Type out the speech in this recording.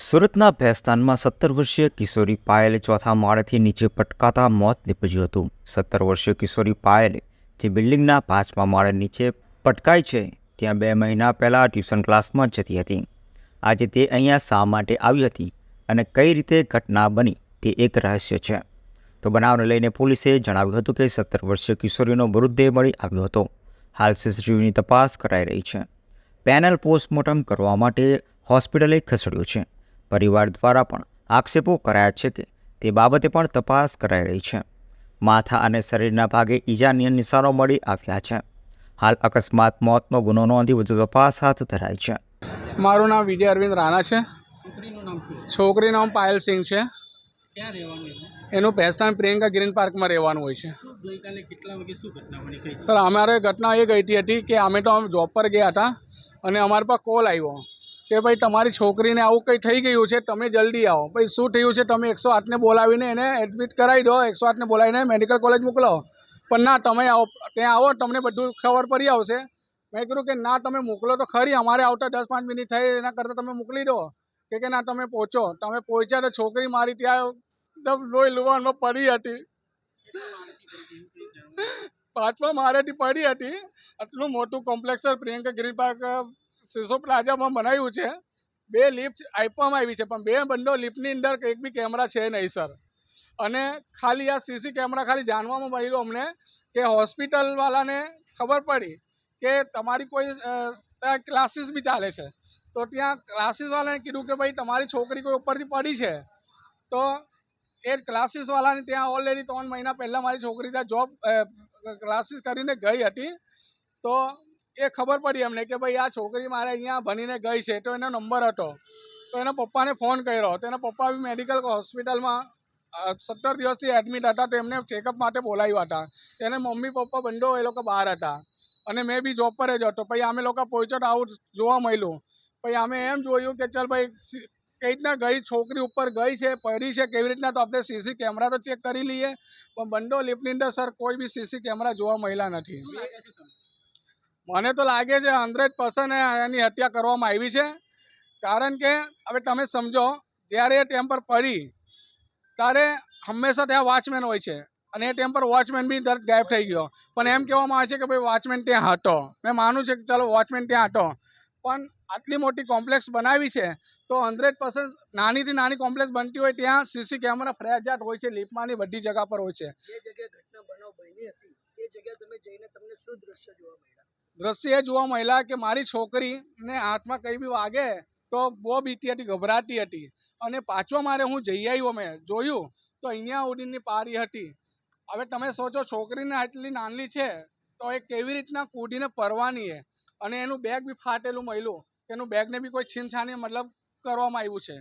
સુરતના ભેસ્તાનમાં સત્તર વર્ષીય કિશોરી પાયલે ચોથા માળેથી નીચે પટકાતા મોત નીપજ્યું હતું. સત્તર વર્ષીય કિશોરી પાયલે જે બિલ્ડિંગના પાંચમા માળે નીચે પટકાઈ છે, ત્યાં બે મહિના પહેલાં ટ્યુશન ક્લાસમાં જતી હતી. આજે તે અહીંયા શા માટે આવી હતી અને કઈ રીતે ઘટના બની તે એક રહસ્ય છે. તો બનાવને લઈને પોલીસે જણાવ્યું હતું કે સત્તર વર્ષીય કિશોરીનો મૃતદેહ મળી આવ્યો હતો. હાલ સીસીટીવીની તપાસ કરાઈ રહી છે. પેનલ પોસ્ટમોર્ટમ કરવા માટે હોસ્પિટલે ખસેડ્યો છે. પરિવાર દ્વારા પણ આક્ષેપો કરાયા છે કે તે બાબતે પણ તપાસ કરાઈ રહી છે. માથા અને શરીરના ભાગે ઈજાની નિશાનો મળી આવ્યા છે. હાલ અકસ્માત મોતનો ગુનો નોંધી વધુ તપાસ હાથ ધરાઈ છે. મારું નામ વિજય અરવિંદ રાણા છે. છોકરીનું નામ પાયલ સિંહ છે. એનું એનું પ્રિયંકા ગ્રીન પાર્કમાં રહેવાનું હોય છે. શું ગઈકાલે કેટલા વાગે શું ઘટના બની કઈ? સર અમારે ઘટના એ ગઈ હતી કે અમે તો આમ જોબ પર ગયા હતા અને અમારા પર કોલ આવ્યો. કે ભાઈ તમારી છોકરીને આવું કંઈ થઈ ગયું છે, તમે જલ્દી આવો. ભાઈ શું થયું છે, તમે એકસો આઠને બોલાવીને એને એડમિટ કરાવી દો, એકસો આઠને બોલાવીને મેડિકલ કોલેજ મોકલાવો પણ ના, તમે આવો, ત્યાં આવો, તમને બધું ખબર પડી આવશે. મેં કીધું કે ના, તમે મોકલો તો ખરી, અમારે આવતા દસ પાંચ મિનિટ થઈ એના કરતાં તમે મોકલી દો. કે કે ના, તમે પહોંચો. તમે પહોંચ્યા તો છોકરી મારી ત્યાં એકદમ લોહી લુવાનમાં પડી હતી. પાંચમા મારેથી પડી હતી. આટલું મોટું કોમ્પ્લેક્સ પ્રિયંકા ગ્રીન પાર્ક સિસો પ્લાઝામાં બનાવ્યું છે. બે લિફ્ટ આપવામાં આવી છે, પણ બે બંને લિફ્ટની અંદર એક બી કેમેરા છે નહીં, સર. અને ખાલી આ સીસી કેમેરા ખાલી જાણવામાં મળ્યું અમને કે હોસ્પિટલવાળાને ખબર પડી કે તમારી કોઈ ત્યાં ક્લાસીસ બી ચાલે છે. તો ત્યાં ક્લાસીસવાળાને કીધું કે ભાઈ, તમારી છોકરી કોઈ ઉપરથી પડી છે, તો એ ક્લાસીસવાળાને ત્યાં ઓલરેડી ત્રણ મહિના પહેલાં મારી છોકરી ત્યાં જોબ ક્લાસીસ કરીને ગઈ હતી. તો એ ખબર પડી અમને કે ભાઈ, આ છોકરી મારે અહીંયા ભણીને ગઈ છે, તો એનો નંબર હતો. તો એના પપ્પાને ફોન કર્યો. તો એના પપ્પા બી મેડિકલ હોસ્પિટલમાં સત્તર દિવસથી એડમિટ હતા, તો એમને ચેકઅપ માટે બોલાવ્યા હતા. એને મમ્મી પપ્પા બંડો એ લોકો બહાર હતા. અને મેં બી જોબ પર જ હતો. પછી અમે લોકો પહોંચ્યો તો આવું જોવા મળ્યું. પછી અમે એમ જોયું કે ચાલ ભાઈ કઈ રીતના ગઈ, છોકરી ઉપર ગઈ છે, પડી છે, કેવી રીતના? તો આપણે સીસી કેમેરા તો ચેક કરી લઈએ. પણ બંડો લિફ્ટની અંદર સર કોઈ બી સીસી કેમેરા જોવા મળ્યા નથી. મને તો લાગે છે હંડ્રેડ પર્સન્ટ એની હત્યા કરવામાં આવી છે. કારણ કે, હવે તમે સમજો, જ્યારે એ ટેમ પર પડી, ત્યારે હંમેશા ત્યાં વોચમેન હોય છે. અને એ ટેમ્પર વોચમેન બી દર ગાયબ થઈ ગયો. પણ એમ કહેવામાં આવે છે કે ભાઈ વોચમેન ત્યાં હતો. મેં માનું છે કે ચાલો વોચમેન ત્યાં હતો. પણ આટલી મોટી કોમ્પ્લેક્સ બનાવી છે, તો હંડ્રેડ પર્સન્ટ નાનીથી નાની કોમ્પ્લેક્સ બનતી હોય ત્યાં સીસી કેમેરા ફરજિયાત હોય છે, લિફ્ટમાંની બધી જગા પર હોય છે. દ્રશ્ય જોવા મળ્યા કે મારી છોકરીને હાથમાં કંઈ બી વાગે તો બહુ બીતી હતી, ગભરાતી હતી. અને પાછો મારે હું જઈ આવ્યો મેં, જોયું તો અહીંયા ઉડીનની પારી હતી. હવે તમે સોચો છોકરીને આટલી નાનલી છે તો એ કેવી રીતના કૂદીને પરવાની છે અને એનું બેગ બી ફાટેલું મળ્યું. એનું બેગને બી કોઈ છીનછાની મતલબ કરવામાં આવ્યું છે.